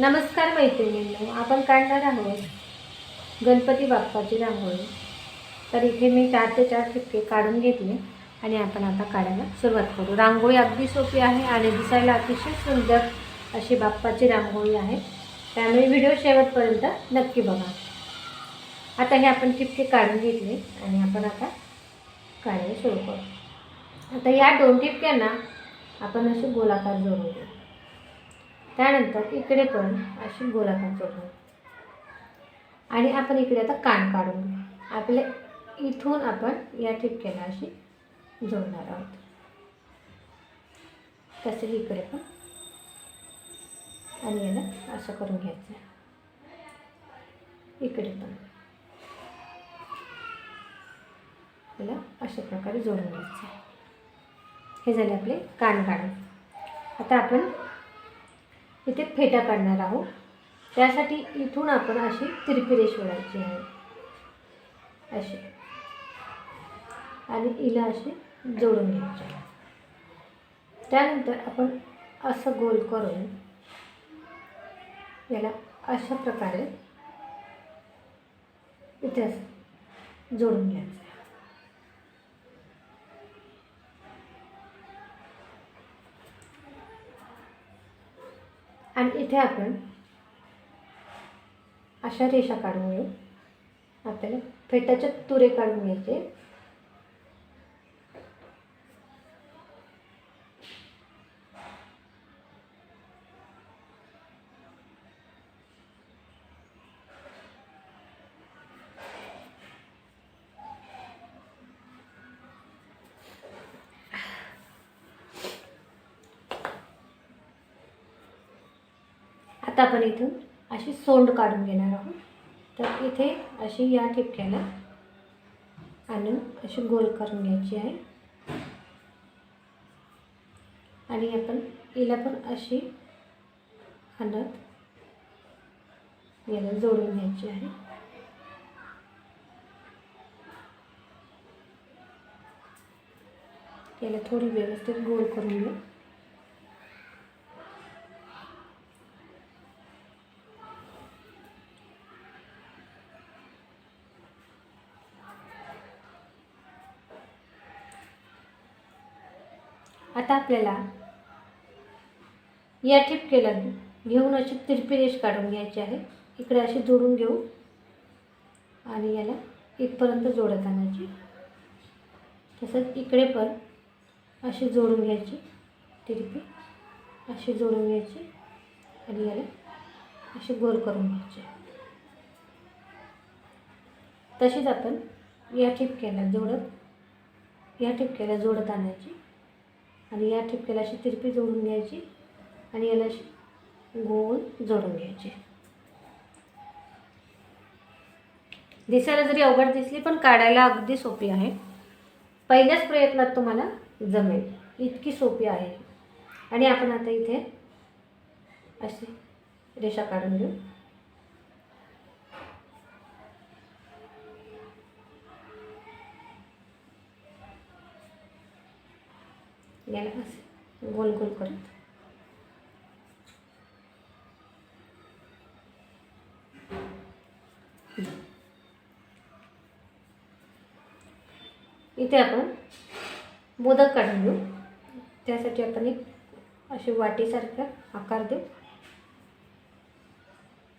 नमस्कार मैत्रिणींनो आपण काढणार आहोत गणपती बाप्पाची रांगोळी. तर इथे मी चार ते चार ठिपके काढून घेतले आणि आपण आता काढायला सुरुवात करू. रांगोळी अगदी सोपी आहे आणि दिसायला अतिशय सुंदर अशी बाप्पाची रांगोळी आहे. त्यामुळे व्हिडिओ शेवटपर्यंत नक्की बघा. आता हे आपण ठिपके काढून घेतले आणि आपण आता काढायला सुरू करू. आता या दोन ठिपक्यांना आपण असे गोलाकार जोडून देऊ. त्यानंतर इकडे पण अशी गोलाकार जोडून आणि आपण इकडे आता कान काढून घेऊ. इथून आपण या ठिपक्याला अशी जोडणार आहोत. तसे इकडे पण. आणि याला असं करून घ्यायचं इकडे पण. याला अशा प्रकारे जोडून घ्यायचं हे झाले आपले कान काढून. आता आपण इथे फेटा काढणार आहोत. त्यासाठी इथून आपण अशी तिरपी रेष ओढायची आहे. अशी. आणि हिला अशी जोडून घ्यायची त्यानंतर आपण असं गोल करून याला अशा प्रकारे इथे जोडून घ्यायचं आहे आणि इथे आपण अशा रेषा काढून घेऊ. आपल्याला फेटाच्या तुरे काढून घ्यायचे. आता आपण इथून अशी सोंड काढून घेणार आहोत. तर इथे अशी या ठिपक्याला आणून अशी गोल करून घ्यायची आहे. आणि आपण हिला पण अशी आणत याला जोडून घ्यायची आहे. याला थोडी व्यवस्थित गोल करून घेऊ. आता आपल्याला या ठिपकेला घेऊन अशी तिरपी रेष काढून घ्यायची आहे. इकडे अशी जोडून घेऊ. आणि याला इथपर्यंत जोडत आणायची. तसंच इकडे पण अशी जोडून घ्यायची. तिरपी अशी जोडून घ्यायची. आणि याला अशी गोल करून घ्यायची. तशीच आपण या ठिपक्याला जोडत या ठिपक्याला जोडत आणायची. आणि या ठिपक्याला अशी तिरपी जोडून घ्यायची आणि याला अशी गोल जोडून घ्यायची. दिसायला जरी अवघड दिसली पण काढायला अगदी सोपी आहे. पहिल्याच प्रयत्नात तुम्हाला जमेल. इतकी सोपी आहे. आणि आपण आता इथे अशी रेषा काढून घेऊ. याला असे गोल गोल करत. इथे आपण मोदक काढून घेऊ. त्यासाठी आपण एक अशी वाटीसारखा आकार देऊ.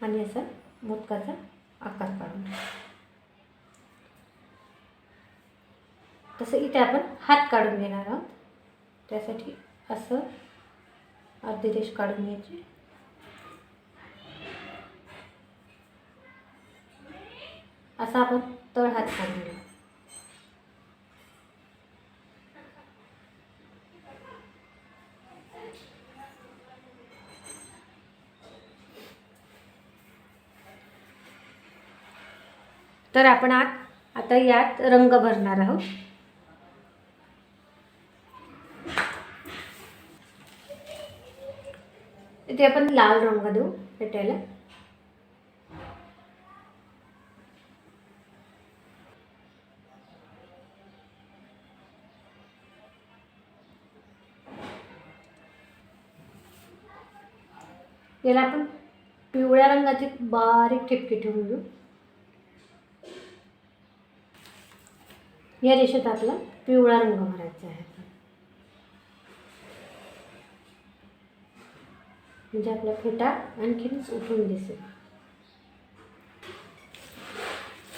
आणि असा मोदकाचा आकार काढून तसं इथे आपण हात काढून घेणार आहोत. त्यासाठी असं अर्धी रेष काढून घ्यायची. असा आपण तळ हात काढून तर आपण आत आता यात रंग भरणार आहोत. इथे आपण लाल रंग देऊ पेट्याला. याला आपण पिवळ्या रंगाची बारीक ठिपकी ठेवून घेऊ या रेषेत आपला पिवळा रंग भरायचा आहे. म्हणजे आपला फेटा आणखीनच उठून दिसेल.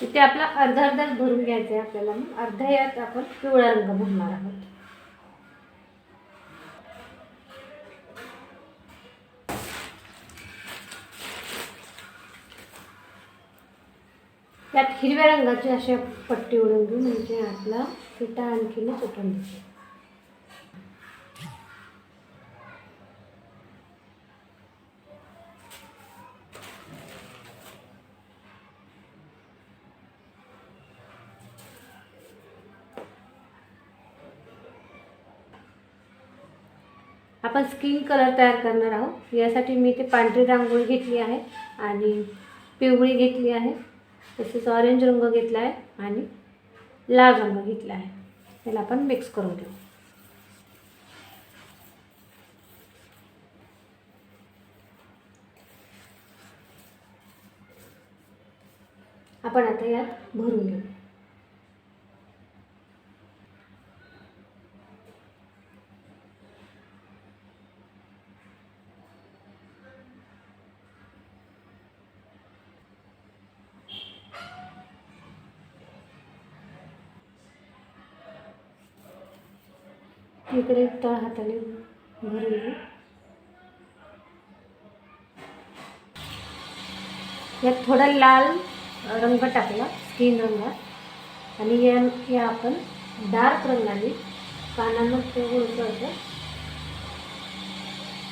इथे आपला अर्धा अर्धाच भरून घ्यायचा आहे आपल्याला मग. अर्ध्या यात आपण पिवळा रंग भरणार आहोत. त्यात हिरव्या रंगाची अशा पट्टी उडून घेऊ म्हणजे आपला पिठा आणखीनच उठून दिसेल आपण स्किन कलर तयार करणार आहोत. यासाठी मी ते पांढरी रांगोळी घेतली आहे आणि पिवळी घेतली आहे. तसेच ऑरेंज रंग घेतला आहे आणि लाल रंग घेतला आहे. त्याला आपण मिक्स करून घेऊ. आपण आता यात भरून घेऊ. इकडे तळ हाताने भरून घेऊ यात थोडा लाल रंग टाकला स्किन रंग. आणि या या आपण डार्क रंगाने कानामध्ये ते असं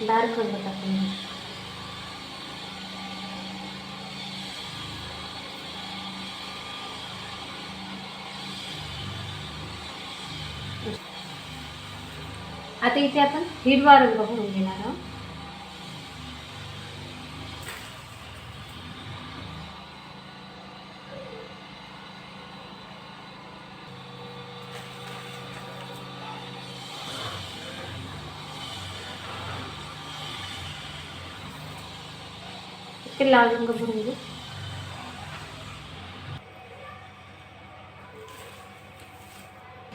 डार्क रंग टाकून. आता इथे आपण हिरवा रंग भरून घेणार आहोत. इथे लाल रंग भरून घेऊ.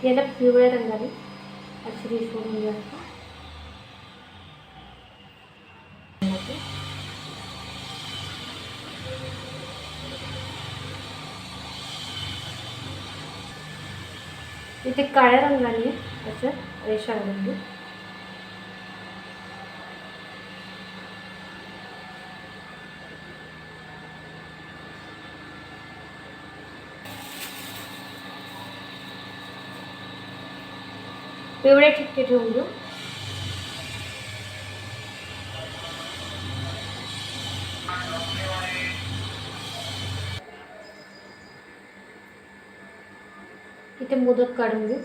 याला पिवळ्या रंगाने अशी सोडून घ्यायचं इथे काळ्या रंगाने असं रेषा घालून घेऊ पिवळे ठिपके ठेवून घेऊ इथे मोदक काढून घेऊ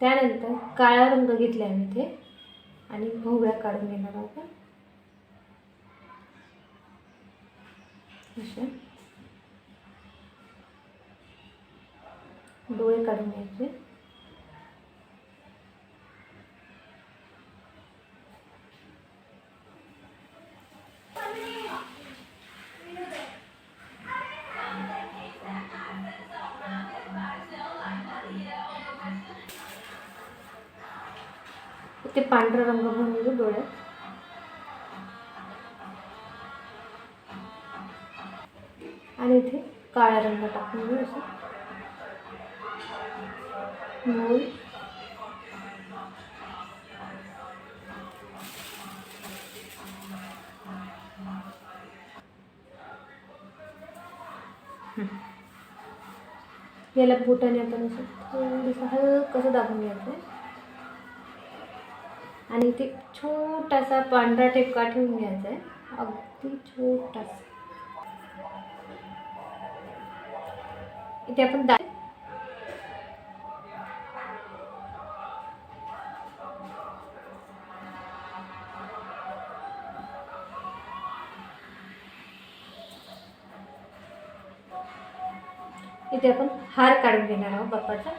त्यानंतर काळा रंग घेतला आहे इथे आणि भोवळ्या काढून घेणार आहोत. असे. डोळे काढून घ्यायचे. ते पांढरा रंग भरून डोळ्यात काळा रंग टाकून घेऊ असं. मोल याला बोटाने आपण असं थोडंसं हलकसं दाबून घ्यायचं आहे आणि ते छोटासा पांढरा ठेपका ठेवून घ्यायचा आहे अगदी छोटासा. इथे आपण दा इथे आपण हार काढून घेणार आहोत बाप्पाचा.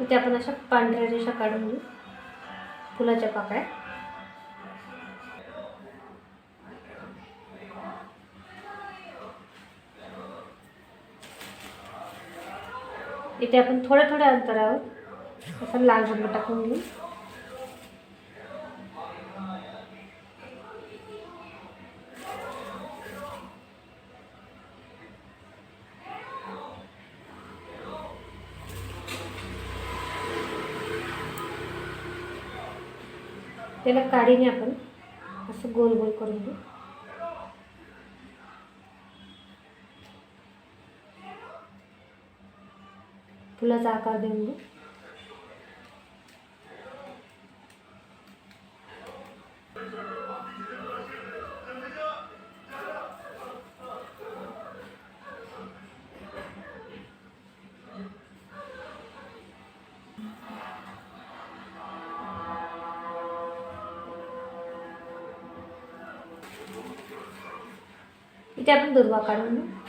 इथे आपण अशा पांढऱ्या रेषा काढून घेऊ. फुलाच्या पाकळ्या. इथे आपण थोड्या थोड्या अंतरावर असं लाल रंग टाकून घेऊ. त्याला काडीने आपण असं गोल गोल करून घेऊ. फुलाचा आकार देऊन घेऊ इथे आपण दुर्वा काढून घेऊ.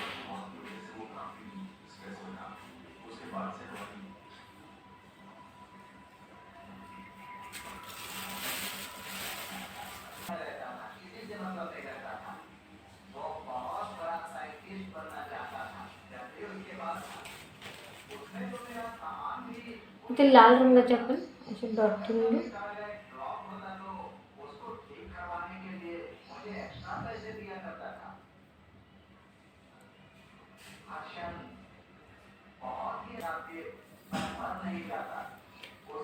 ते लाल रंगाचे आपण असे डॉट ठेवून घेऊ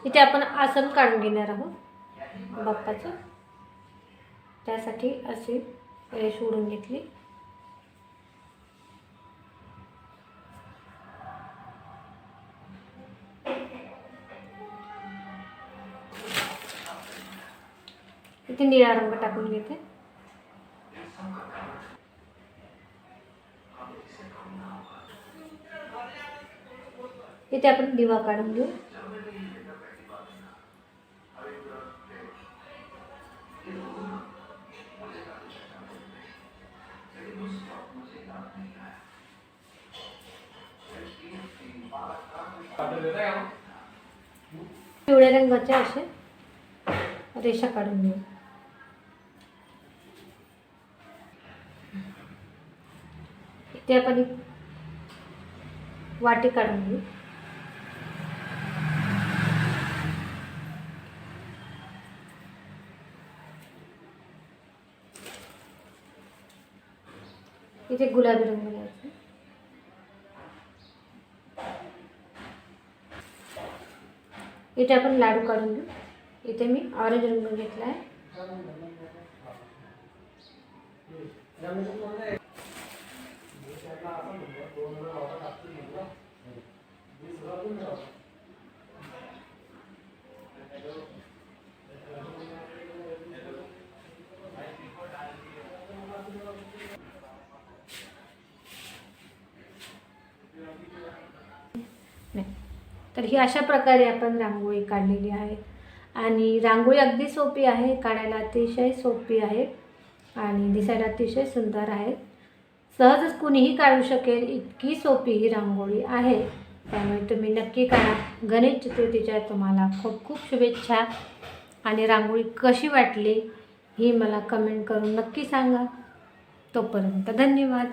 इथे आपण आसन काढून घेणार आहोत बाप्पाचं. त्यासाठी असे सोडून घेतली. इथे निळा रंग टाकून घेते. इथे आपण दिवा काढून घेऊ. पिवळ्या रंगाचे असे रेषा काढून घेऊ. ते आपण वाटी काढून घेऊ. इथे गुलाबी रंग इथे आपण लाडू काढून घेऊ. इथे मी ऑरेंज रंग घेतला आहे तर ही अशा प्रकारे आपण रांगोळी काढलेली आहे. आणि रांगोळी अगदी सोपी आहे काढायला अतिशय सोपी आहे आणि दिसायला अतिशय सुंदर आहे. सहजच कुणीही काढू शकेल इतकी सोपी ही रांगोळी आहे. त्यामुळे तुम्ही नक्की काढा. गणेश चतुर्थीच्या तुम्हाला खूप खूप शुभेच्छा. आणि रांगोळी कशी वाटली ही मला कमेंट करून नक्की सांगा. तोपर्यंत धन्यवाद.